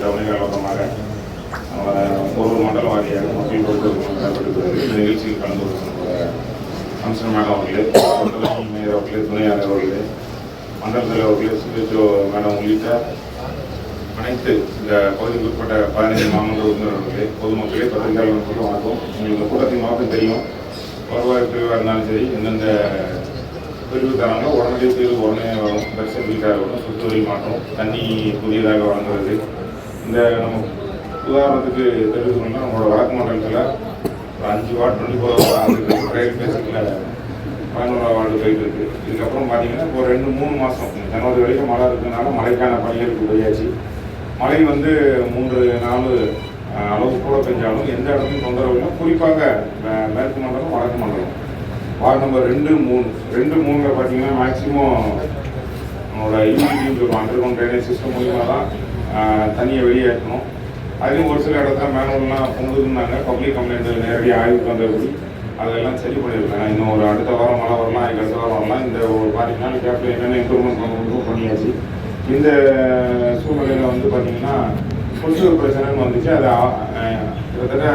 திட்ட வழிகாலமாக ஒரு ஒரு வாரியாக மக்கள் பொறுத்து இந்த நிகழ்ச்சியில் கலந்து கொண்டிருக்கிற கமிஷனர் மேடம் அவர்களே தலைமை மேயர் அவர்களே துணை ஆணையர் அவர்களே மண்டல தலைவர் அவர்களே சுபேஜோ மேடம் உள்ளிட்ட அனைத்து இந்த பகுதிக்கு உட்பட்ட பதினைந்து மாமன்ற உறுப்பினர்களே பொதுமக்களே பத்திரிகையாளர்களுக்கு வணக்கம். உங்களுக்கு கூட்டத்தின் நோக்கம் தெரியும். வருவாய் பிரிவாக இருந்தாலும் சரி எந்தெந்த பிரிவு தரங்களோ உடனடியே தீர்வு உடனே வரும். பரிசு வீட்டாக வரும் சுற்றுவரி மாற்றம் தண்ணி புதியதாக வழங்குறது இந்த நம்ம உதாரணத்துக்கு தெரிவிக்கணும்னா நம்மளோட வடக்கு மண்டலத்தில் ஒரு அஞ்சு வார்டு டுவெண்ட்டி ஃபோர் ரயில் பேசிக்கில் பதினோரா வார்டு போயிட்டு இருக்கு. இதுக்கப்புறம் பார்த்தீங்கன்னா இப்போ ரெண்டு மூணு மாதம் ஜனவரி வரைக்கும் மழை இருக்கிறதுனால மழைக்கான பணிகளுக்கு போயாச்சு. மழை வந்து மூன்று நாலு அளவு கூட பெஞ்சாலும் எந்த இடத்துலையும் தொந்தரவு இல்லை. குறிப்பாக மே- மேற்கு மண்டலம் வடக்கு மண்டலம். வார்டு நம்பர் ரெண்டு மூணு. ரெண்டு மூணில் பார்த்தீங்கன்னா மேக்ஸிமம் நம்மளோட யூனிட்டின்னு சொல்லுவோம் அண்டர் கிரவுண்ட் ட்ரைனேஜ் சிஸ்டம் மூலியமாக தான் தண்ணியை வெளியேற்றணும் அதுலேயும் ஒரு சில இடத்துல மேனுவல்லாம் பொங்குதுன்னாங்க பப்ளிக் கம்ப்ளைண்ட் நேரடியாக ஆய்வுக்கு வந்தபடி அதெல்லாம் சரி பண்ணியிருக்காங்க. இன்னும் ஒரு அடுத்த வாரம் மழை வரலாம் அதுக்கு அடுத்த வாரம் வரலாம். இந்த ஒரு பாதி நாள் கேப்பில் என்னென்ன இம்ப்ரூவ்மெண்ட் பண்ண பண்ணியாச்சு. இந்த சூழ்நிலையில் வந்து பார்த்தீங்கன்னா கொசு பிரச்சனைன்னு வந்துச்சு. அது கிட்டத்தட்ட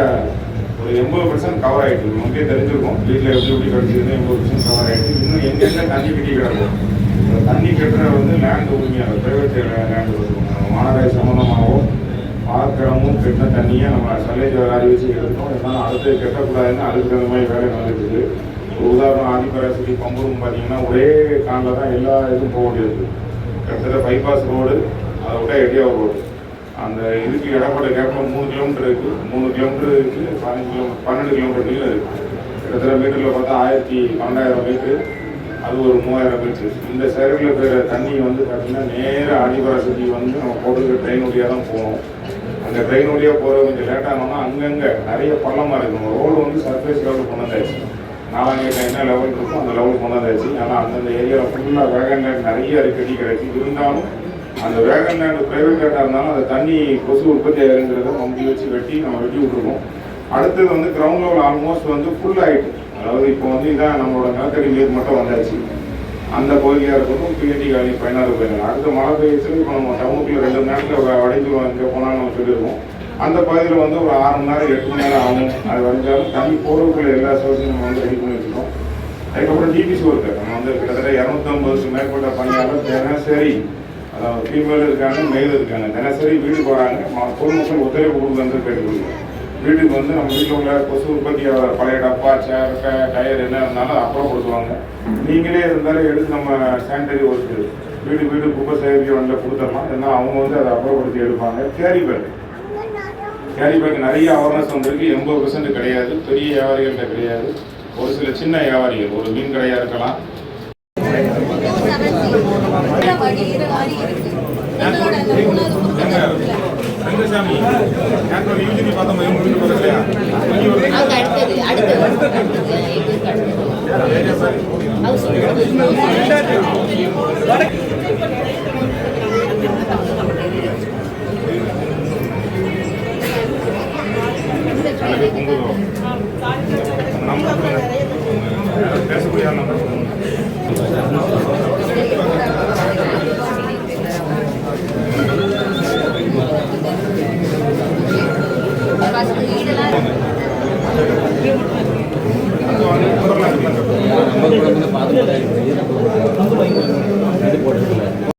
ஒரு எண்பது பர்சன்ட் கவர் ஆகிட்டு நமக்கே தெரிஞ்சிருக்கும். வீட்டில் எப்படி எப்படி கிடச்சிருந்தா எண்பது பர்சன்ட் கவர் ஆகிட்டு இன்னும் எங்கெங்கே தண்ணி கட்டி கிடக்கும் தண்ணி கட்டுற வந்து லேண்ட் உரிமையாக பிரைவேட் லேண்டு இருக்கும் மாநகராட்சி சம்மந்தமாகவோ பார்க்கிறமும் கெட்ட தண்ணியை நம்ம சல்லேஜ் அறிவிச்சு எடுத்தோம். இருந்தாலும் அடுத்து கெட்டக்கூடாதுன்னு அதுக்கு தகுந்த மாதிரி வேலை நடந்துருக்குது உதாரணம் ஆதிபராசக்தி பம்புன்னு பார்த்தீங்கன்னா ஒரே காலில் தான் எல்லா இதுவும் போக வேண்டியது. கிட்டத்தட்ட பைபாஸ் ரோடு அதை விட எட்டியாவூர் ரோடு அந்த இதுக்கு இடப்பட்ட கேப்பில் மூணு கிலோமீட்டர் இருக்குது மூணு கிலோமீட்டர் இருக்குது பதினஞ்சு கிலோமீட்டர் பன்னெண்டு கிலோமீட்டர் நீளம் இருக்குது கிட்டத்தட்ட மீட்டரில் பார்த்தா ஆயிரத்தி பன்னெண்டாயிரம் மீட்ரு அது ஒரு மூவாயிரம் மீட்ரு இந்த சைடில் இருக்கிற தண்ணி வந்து பார்த்தீங்கன்னா நேராக அடிபராசக்தி வந்து நம்ம போட்டுக்கிற ட்ரெயின் வழியாக தான் போகணும். அந்த ட்ரெயின் வழியாக போகிற கொஞ்சம் லேட்டானோம்னா அங்கங்கே நிறைய பள்ளமாக இருக்கும் ரோடு வந்து சர்ஃபேஸ் லெவலில் கொண்டாந்தாச்சு நாலாங்கிட்ட என்ன லெவல் இருக்கோ அந்த லெவல் கொண்டாந்தாச்சு ஆனால் அந்தந்த ஏரியாவில் ஃபுல்லாக வேகன் லேண்ட் நிறைய அடிக்கடி கட்டி இருந்தாலும் அந்த வேகன் லேண்டு ப்ரைவேட் லேண்டாக இருந்தாலும் அந்த தண்ணி கொசு உற்பத்தி ஆகிருங்கிறத மம்பி வச்சு வெட்டி நம்ம வெட்டி விட்டுருக்கோம். அடுத்தது வந்து கிரவுண்ட் லெவல் ஆல்மோஸ்ட் வந்து ஃபுல் ஆகிட்டு அதாவது இப்போ வந்து இதான் நம்மளோட நிலத்தடி நீர் மட்டும் வந்தாச்சு. அந்த பகுதியாக இருக்கட்டும் பிஎன்டி காலனி பதினாறு பதினாறு அடுத்த மழை பெய்யச்சு இப்போ நம்ம டவுனுக்குள்ள ரெண்டு மணி நேரத்தில் வடைஞ்சிருவோம் இங்கே போனால் நம்ம சொல்லியிருக்கோம் அந்த பகுதியில் வந்து ஒரு ஆறு மணி நேரம் எட்டு மணி நேரம் ஆகும். அது வரைஞ்சாலும் தண்ணி போகிறதுக்குள்ள எல்லா சோர்ஸையும் நம்ம வந்து ரெடி பண்ணி வச்சுருக்கோம். அதுக்கப்புறம் டிபிசி ஒர்க்கு நம்ம வந்து கிட்டத்தட்ட இரநூத்தம்பதுக்கு மேற்பட்ட பணியாளர் தினசரி அதாவது ஃபீமேல் இருக்காங்க மேல் இருக்காங்க. தினசரி வீடு போகிறாங்க பொதுமக்கள் ஒத்துழைப்பு கொடுக்குறது கேட்டுக்கொள்கிறோம். வீட்டுக்கு வந்து நம்ம வீட்டில் உள்ள கொசு உற்பத்தி பழைய டப்பா சேர் டயர் என்ன இருந்தாலும் அதை அப்புறப்படுத்துவாங்க நீங்களே இருந்தாலும் எடுத்து நம்ம சானிடரி ஒர்க்கு வீடு வீடு குப்பை சேகரிக்க வண்டியில் கொடுத்துடலாம் ஏன்னா அவங்க வந்து அதை அப்புறப்படுத்தி எடுப்பாங்க. கேரி பேக் கேரி பேக் நிறைய அவேர்னஸ் வந்திருக்கு. எண்பது பர்சன்ட் கிடையாது. பெரிய வியாபாரிகள்கிட்ட கிடையாது. ஒரு சில சின்ன வியாபாரிகள் ஒரு மீன் கடையாக இருக்கலாம். வழி இருக்கு. ரங்கசாமி ஏன் யூஜிபி பார்த்தோம் எங்க வீட்டு பக்கத்துலையா அடுத்தது அடுத்தது அடுத்தது